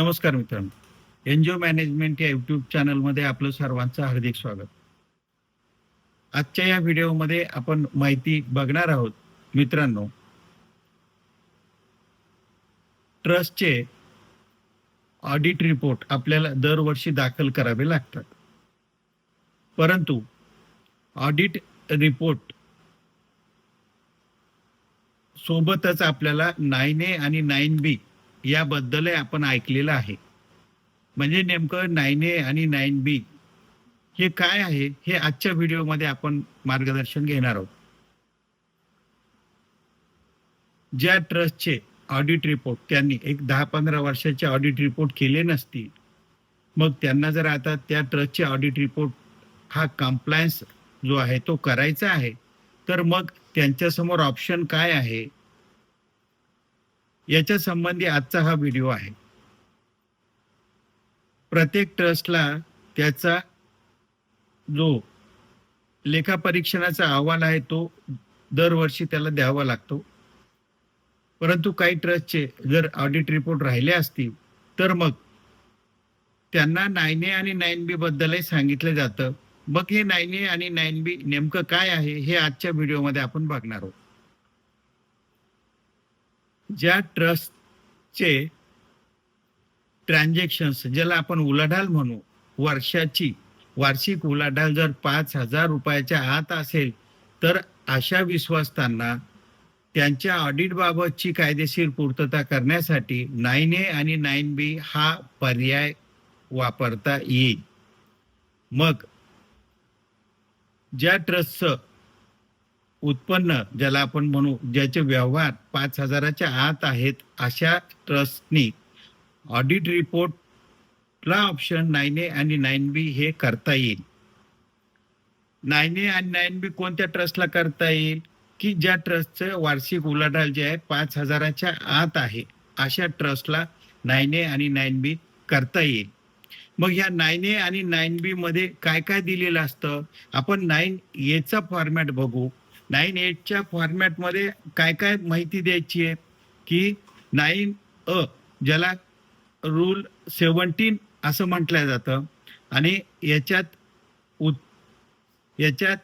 नमस्कार मित्रांनो. NGO management या युट्यूब चॅनलमध्ये आपलं सर्वांचं हार्दिक स्वागत. आजच्या या व्हिडिओमध्ये आपण माहिती बघणार आहोत मित्रांनो. ट्रस्टचे ऑडिट रिपोर्ट आपल्याला दरवर्षी दाखल करावे लागतात. परंतु ऑडिट रिपोर्ट सोबतच आपल्याला नाईन ए आणि नाईन बी याबद्दल आपण ऐकलेलं आहे. म्हणजे नेमकं नाईन ए आणि नाईन बी हे काय आहे हे आजच्या व्हिडिओमध्ये आपण मार्गदर्शन घेणार आहोत. ज्या ट्रस्टचे ऑडिट रिपोर्ट त्यांनी एक दहा पंधरा वर्षाचे ऑडिट रिपोर्ट केले नसतील मग त्यांना जर आता त्या ट्रस्टचे ऑडिट रिपोर्ट हा कम्प्लायन्स जो आहे तो करायचा आहे तर मग त्यांच्यासमोर ऑप्शन काय आहे? याच्या संबंधी आजचा हा व्हिडिओ आहे. प्रत्येक ट्रस्टला त्याचा जो लेखापरीक्षणाचा अहवाल आहे तो दरवर्षी त्याला द्यावा लागतो. परंतु काही ट्रस्टचे जर ऑडिट रिपोर्ट राहिले असतील तर मग त्यांना नाईन ए आणि नाईन बी बद्दलही सांगितलं जातं. मग हे नाईन ए आणि नाईन बी नेमकं काय आहे हे आजच्या व्हिडिओमध्ये आपण बघणार आहोत. ज्या ट्रस्टचे ट्रान्झॅक्शन्स ज्याला आपण उलाढाल म्हणू वर्षाची वार्षिक उलाढाल जर पाच हजार रुपयाच्या आत असेल तर अशा विश्वासतांना त्यांच्या ऑडिटबाबतची कायदेशीर पूर्तता करण्यासाठी नाईन ए आणि नाईन बी हा पर्याय वापरता येईल. मग ज्या ट्रस्टचं उत्पन्न ज्याला आपण म्हणू ज्याचे व्यवहार पाच हजाराच्या आत आहेत अशा ट्रस्टनी ऑडिट रिपोर्टला ऑप्शन नाईन ए आणि नाईन बी हे करता येईल. नाईन ए आणि नाईन बी कोणत्या ट्रस्टला करता येईल? की ज्या ट्रस्टचं वार्षिक उलाढाल जे आहे पाच हजाराच्या आत आहे अशा ट्रस्टला नाईन ए आणि नाईन बी करता येईल. मग ह्या नाईन ए आणि नाईन बी मध्ये काय काय दिलेलं असतं? आपण नाईन एचा फॉर्मॅट बघू. नाईन एटच्या फॉर्मॅटमध्ये काय काय माहिती द्यायची आहे? की नाईन अ ज्याला रूल सेवन्टीन असं म्हटलं जातं. आणि याच्यात उत याच्यात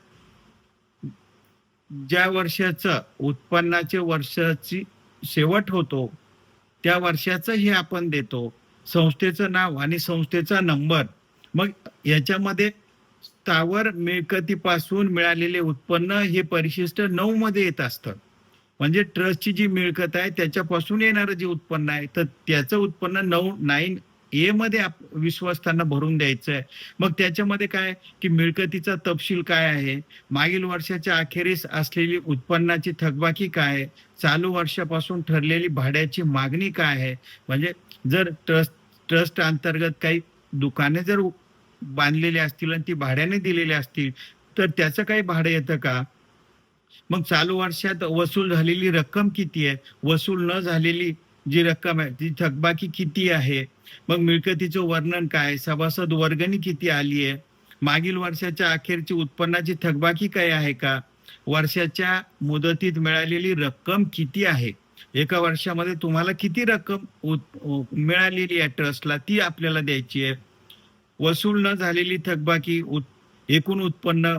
ज्या वर्षाचं उत्पन्नाचे वर्षाची शेवट होतो त्या वर्षाचं हे आपण देतो. संस्थेचं नाव आणि संस्थेचा नंबर मग याच्यामध्ये स्थावर मिळकतीपासून मिळालेले उत्पन्न हे परिशिष्ट नऊ मध्ये येत असतं. म्हणजे ट्रस्टची जी मिळकत आहे त्याच्यापासून येणारं जे उत्पन्न आहे तर त्याचं उत्पन्न नऊ नाईन ए मध्ये विश्वस्तांना भरून द्यायचं आहे मग त्याच्यामध्ये काय? की मिळकतीचा तपशील काय आहे? मागील वर्षाच्या अखेरीस असलेली उत्पन्नाची थकबाकी काय आहे? चालू वर्षापासून ठरलेली भाड्याची मागणी काय आहे? म्हणजे जर ट्रस्ट ट्रस्ट अंतर्गत काही दुकाने जर बांधलेले असतील आणि ती भाड्याने दिलेले असतील तर त्याचं काही भाडं येतं का? मग चालू वर्षात वसूल झालेली रक्कम किती आहे? वसूल न झालेली जी रक्कम आहे ती थकबाकी किती आहे? मग मिळकतीचं वर्णन काय? सभासद वर्गणी किती आली आहे? मागील वर्षाच्या अखेरची उत्पन्नाची थकबाकी काय आहे का? वर्षाच्या मुदतीत मिळालेली रक्कम किती आहे? एका वर्षामध्ये तुम्हाला किती रक्कम उत- मिळालेली आहे ट्रस्टला? ती आपल्याला द्यायची आहे. वसूल न झालेली थकबाकी उत- एकूण उत्पन्न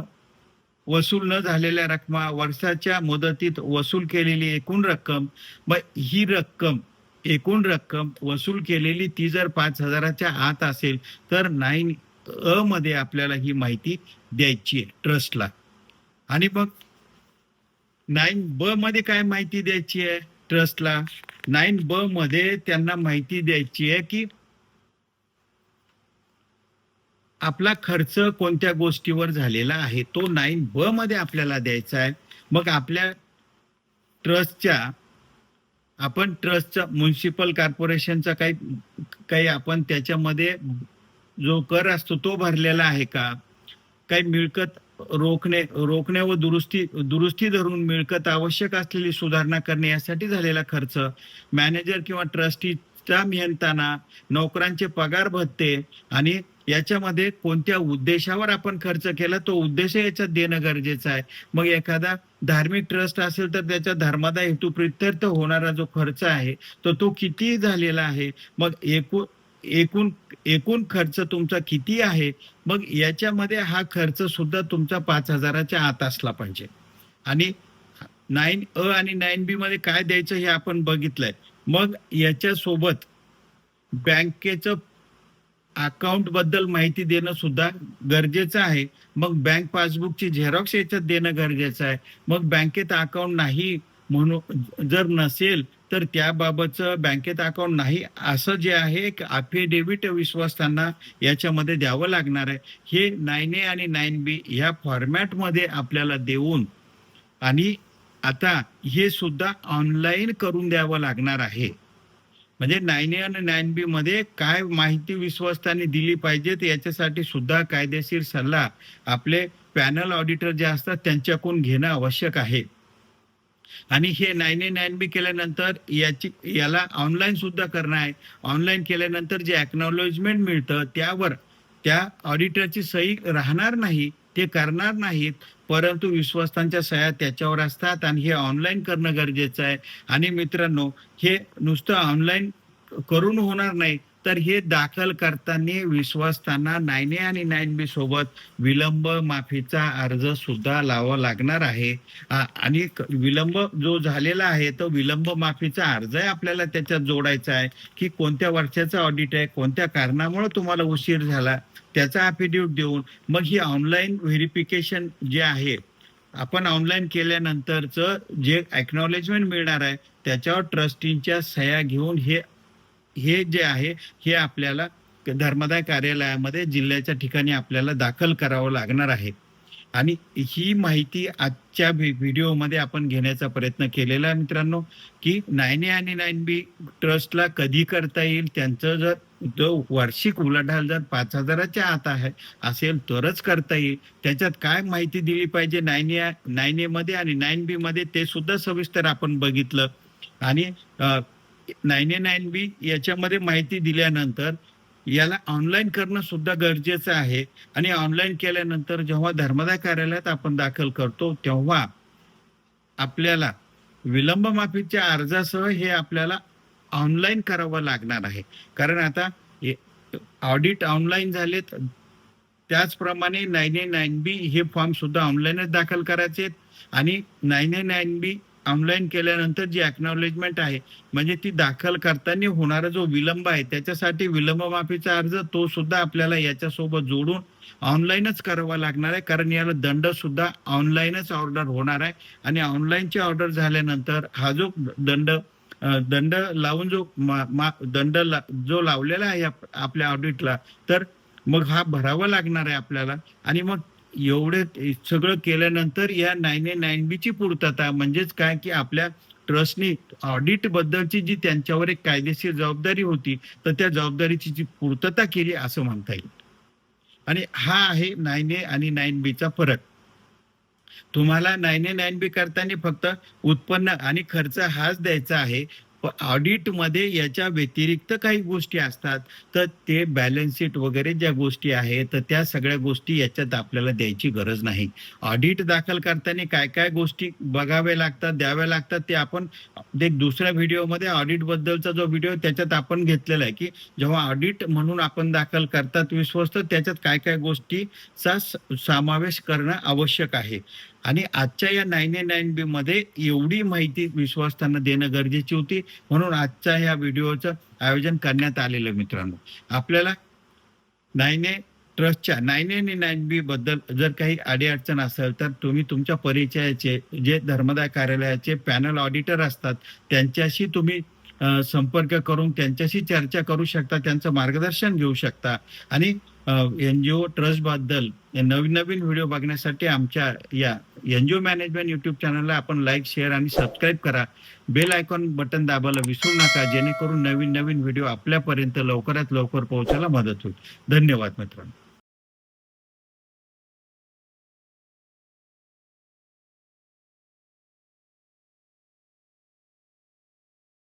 वसूल न झालेल्या रकमा वर्षाच्या मुदतीत वसूल केलेली एकूण रक्कम मग ही रक्कम एकूण रक्कम वसूल केलेली ती जर पाच हजाराच्या आत असेल तर नाईन अ मध्ये आपल्याला ही माहिती द्यायची आहे ट्रस्टला. आणि मग नाईन ब मध्ये काय माहिती द्यायची आहे ट्रस्टला? नाईन ब मध्ये त्यांना माहिती द्यायची आहे की आपला खर्च कोणत्या गोष्टीवर झालेला आहे तो नाईन ब मध्ये आपल्याला द्यायचा आहे. मग आपल्या ट्रस्टच्या आपण ट्रस्टचा म्युन्सिपल कॉर्पोरेशनचा काही काही आपण त्याच्यामध्ये जो कर असतो तो भरलेला आहे का? काही मिळकत रोखणे रोखणे व दुरुस्ती दुरुस्ती धरून मिळकत आवश्यक असलेली सुधारणा करणे यासाठी झालेला खर्च. मॅनेजर किंवा ट्रस्टीचा मेहनताना नोकरांचे पगार भत्ते आणि याच्यामध्ये कोणत्या उद्देशावर आपण खर्च केला तो उद्देश याच्यात देणं गरजेचं आहे. मग एखादा धार्मिक ट्रस्ट असेल तर त्याच्या धर्मादा हेतू प्रित्यर्थ होणारा जो खर्च आहे तर तो किती झालेला आहे? मग एकूण एकूण एकूण खर्च तुमचा किती आहे? मग याच्यामध्ये हा खर्च सुद्धा तुमचा पाच हजाराच्या आत असला पाहिजे. आणि नाईन अ आणि नाईन बी मध्ये काय द्यायचं हे आपण बघितलंय. मग याच्या सोबत बँकेचं अकाउंटबद्दल माहिती देणं सुद्धा गरजेचं आहे. मग बँक पासबुकची झेरॉक्स याच्यात देणं गरजेचं आहे. मग बँकेत अकाउंट नाही म्हणून जर नसेल तर त्याबाबतचं बँकेत अकाउंट नाही असं जे आहे एक अफिडेव्हिट विश्वासांना याच्यामध्ये द्यावं लागणार आहे. हे नाईन ए आणि नाईन बी ह्या फॉर्मॅटमध्ये आपल्याला देऊन आणि आता हे सुद्धा ऑनलाईन करून द्यावं लागणार आहे. म्हणजे नाईन ए आणि नाईन बी मध्ये काय माहिती विश्वस्तांनी दिली पाहिजे याच्यासाठी सुद्धा कायदेशीर सल्ला आपले पॅनल ऑडिटर जे असतात त्यांच्याकडून घेणं आवश्यक आहे. आणि हे नाईन ए नाईन बी केल्यानंतर याची याला ऑनलाईन सुद्धा करणं आहे. ऑनलाईन केल्यानंतर जे अक्नॉलेजमेंट मिळतं त्यावर त्या ऑडिटरची सही राहणार नाही. ते करणार नाहीत परंतु विश्वस्तांच्या सह्या त्याच्यावर असतात आणि हे ऑनलाईन करणं गरजेचं आहे. आणि मित्रांनो हे नुसतं ऑनलाईन करून होणार नाही तर हे दाखल करताना विश्वासताना नाईन ए आणि नाईन बी सोबत विलंब माफीचा अर्ज सुद्धा लावा लागणार आहे. आणि विलंब जो झालेला आहे तो विलंब माफीचा अर्जही आपल्याला त्याच्यात जोडायचा आहे की कोणत्या वर्षाचा ऑडिट आहे कोणत्या कारणामुळे तुम्हाला उशीर झाला त्याचा अफिडेव्हिट देऊन मग ही ऑनलाईन व्हेरिफिकेशन जे आहे आपण ऑनलाईन केल्यानंतरचं जे एक्नॉलेजमेंट मिळणार आहे त्याच्यावर ट्रस्टींच्या सह्या घेऊन हे हे जे आहे हे आपल्याला धर्मदाय कार्यालयामध्ये जिल्ह्याच्या ठिकाणी आपल्याला दाखल करावं लागणार आहे. आणि ही माहिती आजच्या व्हि- व्हिडिओमध्ये आपण घेण्याचा प्रयत्न केलेला आहे मित्रांनो की नाईन ए आणि नाईन बी ट्रस्टला कधी करता येईल त्यांचं जर जो वार्षिक उलाढाल जर पाच हजाराच्या आत आहे. असेल तरच करता येईल. त्याच्यात काय माहिती दिली पाहिजे? नाईन ए नाईन ए मध्ये आणि नाईन बी मध्ये ते सुद्धा सविस्तर आपण बघितलं. आणि नाईन ए नाईन बी याच्यामध्ये माहिती दिल्यानंतर याला ऑनलाईन करणं सुद्धा गरजेचं आहे. आणि ऑनलाईन केल्यानंतर जेव्हा धर्मदाय कार्यालयात आपण दाखल करतो तेव्हा आपल्याला विलंब माफीच्या अर्जासह हे आपल्याला ऑनलाईन करावं लागणार आहे. कारण आता ऑडिट ऑनलाईन झालेत. त्याचप्रमाणे नाईन ए नाईन बी हे फॉर्म सुद्धा ऑनलाईनच दाखल करायचे आहेत. आणि nine A nine B online केल्यानंतर जी अक्नॉलेजमेंट आहे म्हणजे ती दाखल करताना होणारा जो विलंब आहे त्याच्यासाठी विलंब माफीचा अर्ज तो सुद्धा आपल्याला याच्यासोबत जोडून ऑनलाईनच करावा लागणार आहे. कारण याला दंड सुद्धा ऑनलाईनच ऑर्डर होणार आहे. आणि ऑनलाईनची ऑर्डर झाल्यानंतर हा जो दंड दंड लावून जो मा- मा- दंड ला- जो लावलेला आहे आपल्या ऑडिटला तर मग हा भरावा लागणार आहे आपल्याला. आणि मग एवढे सगळं केल्यानंतर या नाईन ए नाईन बी ची पूर्तता म्हणजेच काय की आपल्या ट्रस्टनी ऑडिट बद्दलची जी त्यांच्यावर एक कायदेशीर जबाबदारी होती तर त्या जबाबदारीची जी पूर्तता केली असं म्हणता येईल. आणि हा आहे नाईन ए आणि नाईन बी चा फरक. तुम्हाला नाईन ए नाईन बी करताना फक्त उत्पन्न आणि खर्च हाच द्यायचा आहे. ऑडिटमध्ये याच्या व्यतिरिक्त काही गोष्टी असतात. तर ते बॅलन्स शीट वगैरे ज्या गोष्टी आहेत तर त्या सगळ्या गोष्टी याच्यात आपल्याला द्यायची गरज नाही. ऑडिट दाखल करताना काय काय गोष्टी बघाव्या लागतात द्याव्या लागतात ते आपण एक दुसऱ्या व्हिडिओमध्ये ऑडिट बद्दलचा जो व्हिडिओ त्याच्यात आपण घेतलेला आहे की जेव्हा ऑडिट म्हणून आपण दाखल करतात विश्वस्त त्याच्यात काय काय गोष्टीचा समावेश करणं आवश्यक आहे. आणि आजच्या या नाईन ए नाईन बी मध्ये एवढी माहिती विश्वासताना देणं गरजेची होती. म्हणून आजच्या या व्हिडिओचं आयोजन करण्यात आलेलं मित्रांनो. आपल्याला नाईन ए ट्रस्टच्या नाईन ए नाईन बी बद्दल जर काही अडीअडचण असेल तर तुम्ही तुमच्या परिचयाचे जे धर्मदाय कार्यालयाचे पॅनल ऑडिटर असतात त्यांच्याशी तुम्ही संपर्क करून त्यांच्याशी चर्चा करू शकता त्यांचं मार्गदर्शन घेऊ शकता. आणि एनजीओ ट्रस्टबद्दल नवीन नवीन व्हिडिओ बघण्यासाठी आमच्या या एनजीओ मॅनेजमेंट युट्यूब चॅनलला आपण लाईक शेअर आणि सबस्क्राईब करा. बेल आयकॉन बटन दाबायला विसरू नका जेणेकरून नवीन नवीन व्हिडिओ आपल्यापर्यंत लवकरात लवकर पोहोचायला मदत होईल. धन्यवाद मित्रांनो.